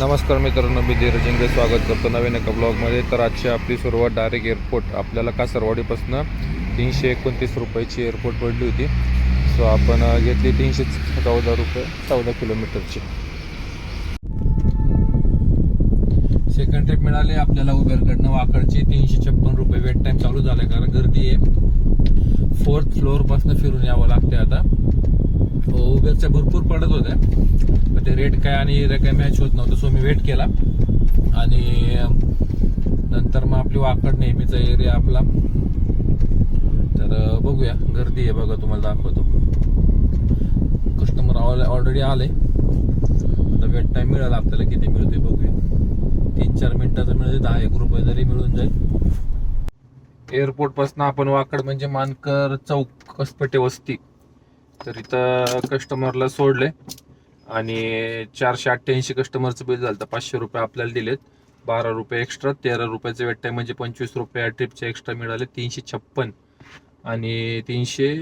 नमस्कार मित्रांनो मी धीरज इंगे स्वागत करतो नवीन एका ब्लॉगमध्ये तर आजची आपली सुरुवात डायरेक्ट एअरपोर्ट आपल्याला कासरवाडीपासून तीनशे एकोणतीस रुपयाची एअरपोर्ट पडली होती. सो आपण घेतली तीनशे चौदा रुपये चौदा किलोमीटरची. सेकंड ट्रिप मिळाली. आपल्याला उबेरकडनं वाकडची तीनशे छप्पन रुपये वेट टाईम चालू झाला कारण गर्दी आहे. फोर्थ फ्लोअरपासून फिरून यावं लागते आता. हो, उबेरच्या भरपूर पडत होत्या. मग ते रेट काय आणि एरिया काय मॅच होत नव्हतं सो मी वेट केला. आणि नंतर मग आपली वाकड नेहमीचा एरिया आपला. तर बघूया. गर्दी आहे बघा तुम्हाला दाखवतो. कस्टमर ऑलरेडी आले. आता वेट टाइम मिळाला आपल्याला किती मिळते बघूया. तीन चार मिनिटाचं मिळते दहा एक रुपये तरी मिळून जाईल. एअरपोर्टपासून आपण वाकड म्हणजे मानकर चौक कसपटे वस्ती. तर इथं कस्टमरला सोडले आणि चारशे अठ्ठ्याऐंशी कस्टमरचं बिल झालं तर पाचशे रुपये आपल्याला दिलेत. बारा रुपये एक्स्ट्रा तेरा रुपयाचं वेट टाईम म्हणजे पंचवीस रुपये ट्रिपचे एक्स्ट्रा मिळाले तीनशे छप्पन. आणि तीनशे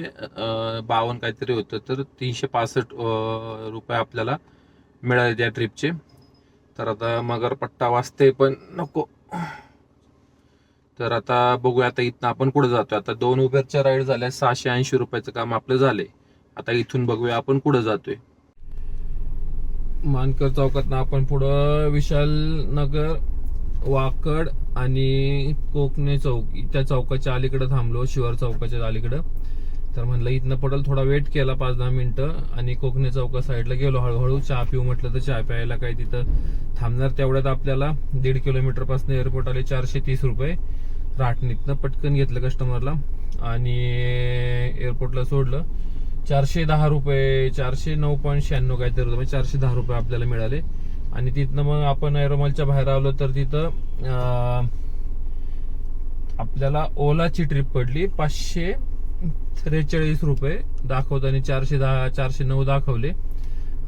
बावन्न काहीतरी होतं. तर तीनशे पासष्ट रुपये आपल्याला मिळाले त्या ट्रिपचे तर आता मगर पट्टा वाजते पण नको. तर आता बघूया आता इथनं आपण कुठं जातोय? आता दोन उबेरच्या राईड झाल्या सहाशे ऐंशी रुपयाचं काम आपलं झालंय. आता इथून बघूया आपण कुठं जातोय. मानकर चौकातनं आपण पुढं विशाल नगर वाकड आणि कोकणे चौक त्या चौकाच्या अलीकडे थांबलो शिवार चौकाच्या अलीकडं. तर म्हणलं इथनं पडल थोडा वेट केला पाच दहा मिनिटं आणि कोकणे चौका साईडला गेलो. हळूहळू चहा पिऊ म्हटलं तर चहा प्यायला काय तिथं थांबणार तेवढ्यात आपल्याला दीड किलोमीटरपासून एअरपोर्ट आले चारशे तीस रुपये. राटणीतनं पटकन घेतलं कस्टमरला आणि एअरपोर्टला सोडलं. चारशे दहा रुपये चारशे नऊ पॉईंट शहाण्णव काहीतरी होतं. म्हणजे चारशे दहा रुपये आपल्याला मिळाले. आणि तिथनं मग आपण एरोमॉलच्या बाहेर आलो तर तिथं आपल्याला ओलाची ट्रिप पडली. पाचशे त्रेचाळीस रुपये दाखवताना चारशे दहा चारशे नऊ दाखवले.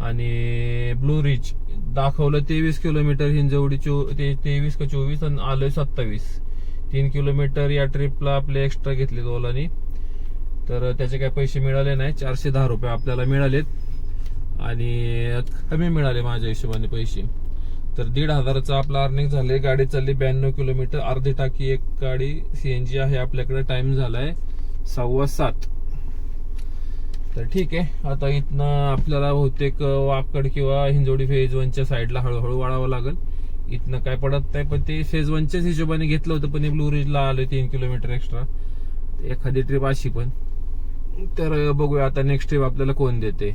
आणि ब्लू रिच दाखवलं तेवीस किलोमीटर हिंजवडी चो ते तेवीस का चोवीस आणि आलोय सत्तावीस. तीन किलोमीटर या ट्रिपला आपले एक्स्ट्रा घेतले ओलानी. तर त्याचे काही पैसे मिळाले नाही. चारशे दहा रुपये आपल्याला मिळालेत. आणि कमी मिळाले माझ्या हिशोबाने पैसे. तर दीड हजाराचं आपलं अर्निंग झाले गाडी चालली ब्याण्णव किलोमीटर. अर्धी टाकी एक गाडी सीएनजी आहे. आपल्याकडे टाइम झालाय सव्वा सात. तर ठीक आहे. आता इथनं आपल्याला बहुतेक वाकड किंवा हिंजोडी फेज वनच्या साईडला हळूहळू वाढावं लागेल. इथनं काय पडत नाही पण ते फेज वनच्याच हिशोबाने घेतलं होतं पण ब्लू रिजला आले तीन किलोमीटर एक्स्ट्रा एखादी ट्रिप अशी पण. तर बघूया आता नेक्स्ट ट्रिप आपल्याला कोण देते.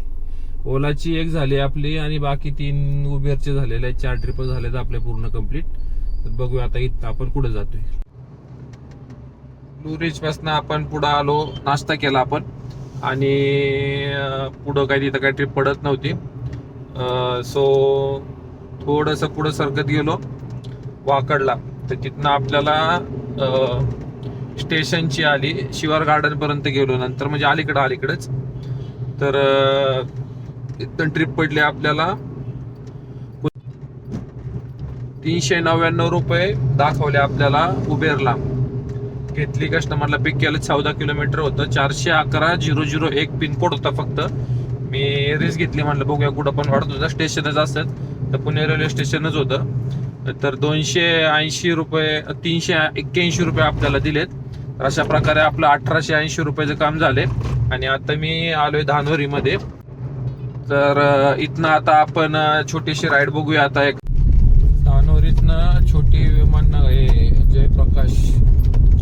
ओलाची एक झाली आपली आणि बाकी तीन उबेरचे झालेले आहेत. चार ट्रिप झालेत आपल्या पूर्ण कंप्लीट तर बघूया आता इथं आपण पुढे जातोय. ब्लू रिच पासून आपण पुढे आलो नाश्ता केला आपण. आणि पुढं काही तिथं काही ट्रिप पडत नव्हती. सो थोडस पुढं सरकत गेलो. वाकडला. तर तिथनं आपल्याला स्टेशनची आली शिवार गार्डन पर्यंत गेलो नंतर म्हणजे अलीकडं अलीकडच. तर इथं ट्रिप पडली आपल्याला. तीनशे नव्याण्णव रुपये दाखवले आपल्याला उबेरला. घेतली कस्टमरला पिक केलं चौदा किलोमीटर होतं. चारशे अकरा झिरो झिरो एक पिनकोड होता फक्त. मी रिस्क घेतली म्हणलं बघूया कुठं पण वाढत होतं. स्टेशनच असत तर पुणे रेल्वे स्टेशनच होतं. तर दोनशे ऐंशी रुपये तीनशे एक्क्याऐंशी रुपये आपल्याला दिलेत. तर अशा प्रकारे आपलं अठराशे ऐंशी रुपयाचं काम झाले. आणि आता मी आलोय धानोरीमध्ये. तर इथनं आता आपण छोटीशी राईड बघूया आता एक. धानोरीतनं छोटी विमान हे Jayaprakash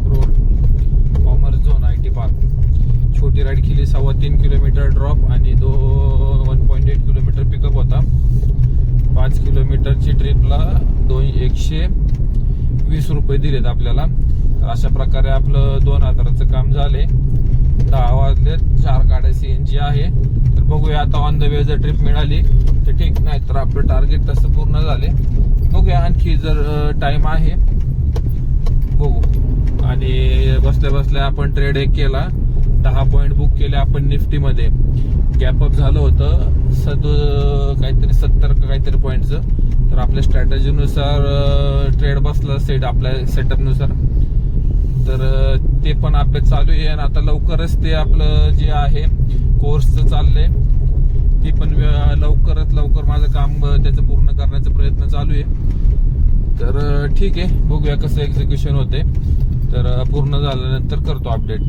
road commerce zone I T park छोटी राईड केली सव्वा तीन किलोमीटर ड्रॉप आणि दो one point eight kilometre pickup होता. पाच किलोमीटरची ट्रिपला दोन एकशे वीस रुपये दिलेत आपल्याला. तर अशा प्रकारे आपलं दोन हजाराचं काम झाले. दहा वाजले चार गाड्या सी एन जी आहे. तर बघूया आता ऑन द वे जर ट्रिप मिळाली तर ठीक नाही तर आपलं टार्गेट तसं पूर्ण झाले. बघूया आणखी जर टाइम आहे बघू. आणि बसल्या बसल्या आपण ट्रेड एक केला. दहा पॉईंट बुक केले आपण निफ्टीमध्ये. गॅपअप झालं होतं सद काहीतरी सत्तर का काहीतरी पॉईंटचं तर आपल्या स्ट्रॅटजीनुसार ट्रेड बसला सेट आपल्या सेटअपनुसार तर ते पण अभ्यास चालू आहे आणि आता लवकरच ते आपलं जे आहे कोर्सचं चाललंय ती पण लवकरात लवकर माझं काम त्याचं पूर्ण करण्याचा प्रयत्न चालू आहे. तर ठीक आहे बघूया कसं एक्झिक्युशन होते तर पूर्ण झाल्यानंतर करतो अपडेट